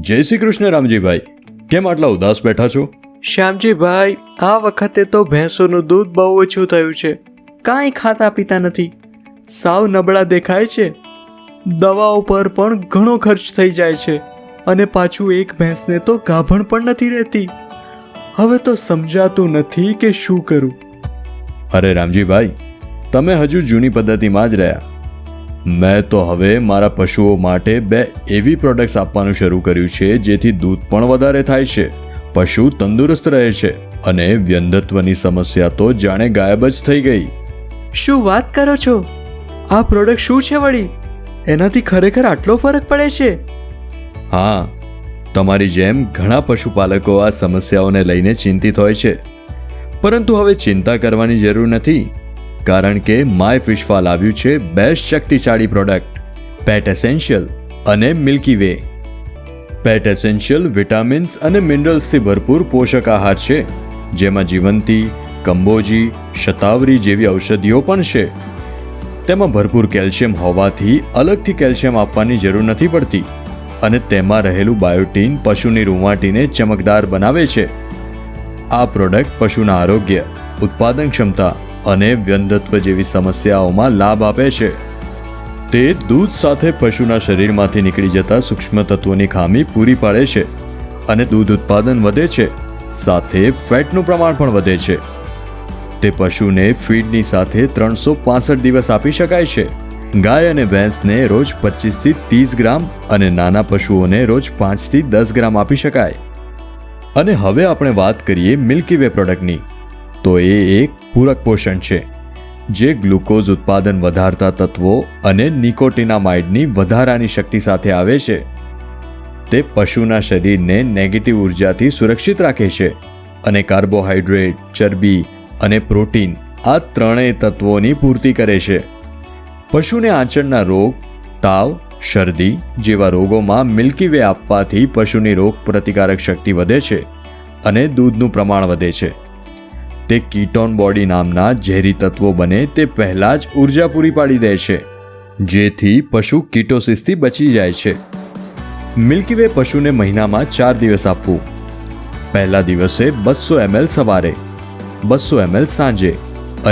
જય શ્રી કૃષ્ણ રામજીભાઈ. કેમ આટલા ઉદાસ બેઠા છો? શ્યામજીભાઈ આ વખતે તો ભેંસોનું દૂધ બહુ ઓછું થયું છે. કાંઈ ખાતા પીતા નથી. સાવ નબળા દેખાય છે. દવાઓ પર પણ ઘણો ખર્ચ થઈ જાય છે અને પાછું એક ભેંસને તો ગાભણ પણ નથી રહેતી. હવે તો સમજાતું નથી કે શું કરું. અરે રામજીભાઈ તમે હજુ જૂની પદ્ધતિમાં જ રહ્યા. મેં તો હવે મારા પશુઓ માટે બે એવી પ્રોડક્ટ્સ આપવાનું શરૂ કર્યું છે જેથી દૂધ પણ વધારે થાય છે. પશુ તંદુરસ્ત રહે છે અને વ્યંધત્વની સમસ્યા તો જાણે ગાયબ જ થઈ ગઈ. શું વાત કરો છો? આ પ્રોડક્ટ શું છે વળી? એનાથી ખરેખર આટલો ફરક પડે છે? હા તમારી જેમ ઘણા પશુપાલકો આ સમસ્યાઓને લઈને ચિંતિત હોય છે. પરંતુ હવે ચિંતા કરવાની જરૂર નથી. કારણ કે માય ફિશફાલ આવ્યું છે બેસ્ટ શક્તિશાળી પ્રોડક્ટ. પેટ એસેન્શિયલ અને milky way pet essential vitamins અને મિનરલ્સથી ભરપૂર પોષક આહાર છે, જેમાં જીવંતી, કંબોજી, શતાવરી જેવી ઔષધિઓ પણ છે. તેમાં ભરપૂર કેલ્શિયમ હોવાથી અલગથી કેલ્શિયમ આપવાની જરૂર નથી પડતી અને તેમાં રહેલું બાયોટીન પશુની રૂંવાટીને ચમકદાર બનાવે છે. આ પ્રોડક્ટ પશુના આરોગ્ય ઉત્પાદન ક્ષમતા અને વ્યંધત્વ જેવી સમસ્યાઓમાં લાભ આપે છે. તે દૂધ સાથે પશુના શરીરમાંથી નીકળી જતા સૂક્ષ્મ તત્વોની ખામી પૂરી પાડે છે અને દૂધ ઉત્પાદન વધે છે, સાથે ફેટનું પ્રમાણ પણ વધે છે. તે પશુને ફીડની સાથે ત્રણસો પાસઠ દિવસ આપી શકાય છે. ગાય અને ભેંસને રોજ પચીસથી ત્રીસ ગ્રામ અને નાના પશુઓને રોજ પાંચથી દસ ગ્રામ આપી શકાય. અને હવે આપણે વાત કરીએ મિલ્કી વે પ્રોડક્ટની. તો એ એક પૂરક પોષણ છે, જે ગ્લુકોઝ ઉત્પાદન વધારતા તત્વો અને નિકોટિનામાઇડની વધારાની શક્તિ સાથે આવે છે. તે પશુના શરીરને નેગેટિવ ઉર્જાથી સુરક્ષિત રાખે છે અને કાર્બોહાઈડ્રેટ ચરબી અને પ્રોટીન આ ત્રણેય તત્વોની પૂર્તિ કરે છે. પશુને આંચળના રોગ, તાવ, શરદી જેવા રોગોમાં મિલ્કી વે આપવાથી પશુની રોગ પ્રતિકારક શક્તિ વધે છે અને દૂધનું પ્રમાણ વધે છે. તે કીટોન બોડી નામના ઝેરી તત્વો બને તે પહેલાં જ ઊર્જા પૂરી પાડી દે છે, જેથી પશુ કીટોસિસથી બચી જાય છે. મિલ્કી વે પશુને મહિનામાં ચાર દિવસ આપવું. પહેલા દિવસે બસો એમએલ સવારે બસો એમએલ સાંજે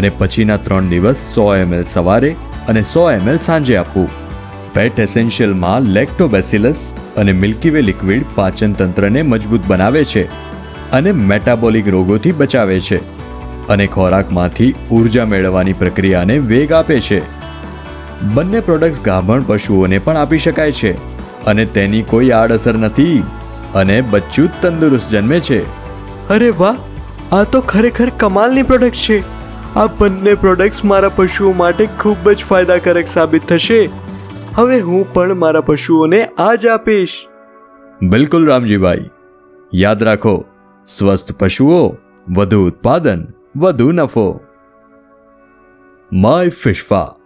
અને પછીના ત્રણ દિવસ સો એમએલ સવારે અને સો એમએલ સાંજે આપવું. પેટ એસેન્શિયલમાં લેક્ટોબેસિલસ અને મિલ્કી વે લિક્વિડ પાચન તંત્રને મજબૂત બનાવે છે અને મેટાબોલિક રોગોથી બચાવે છે. અને ખોરાકમાંથી ઊર્જા મેળવવાની પ્રક્રિયાને વેગ આપે છે. બંને પ્રોડક્ટ્સ ગાભણ પશુઓને પણ આપી શકાય છે અને તેની કોઈ આડઅસર નથી અને બચ્ચું તંદુરસ્ત જન્મે છે. અરે વાહ! આ તો ખરેખર કમાલની પ્રોડક્ટ છે. આ બંને પ્રોડક્ટ્સ મારા પશુઓ માટે ખૂબ જ ફાયદાકારક સાબિત થશે. હવે હું પણ મારા પશુઓને આ જ આપીશ. બિલકુલ રામજીભાઈ. યાદ રાખો સ્વસ્થ પશુઓ વધુ ઉત્પાદન વધુ નફો માય ફિશફા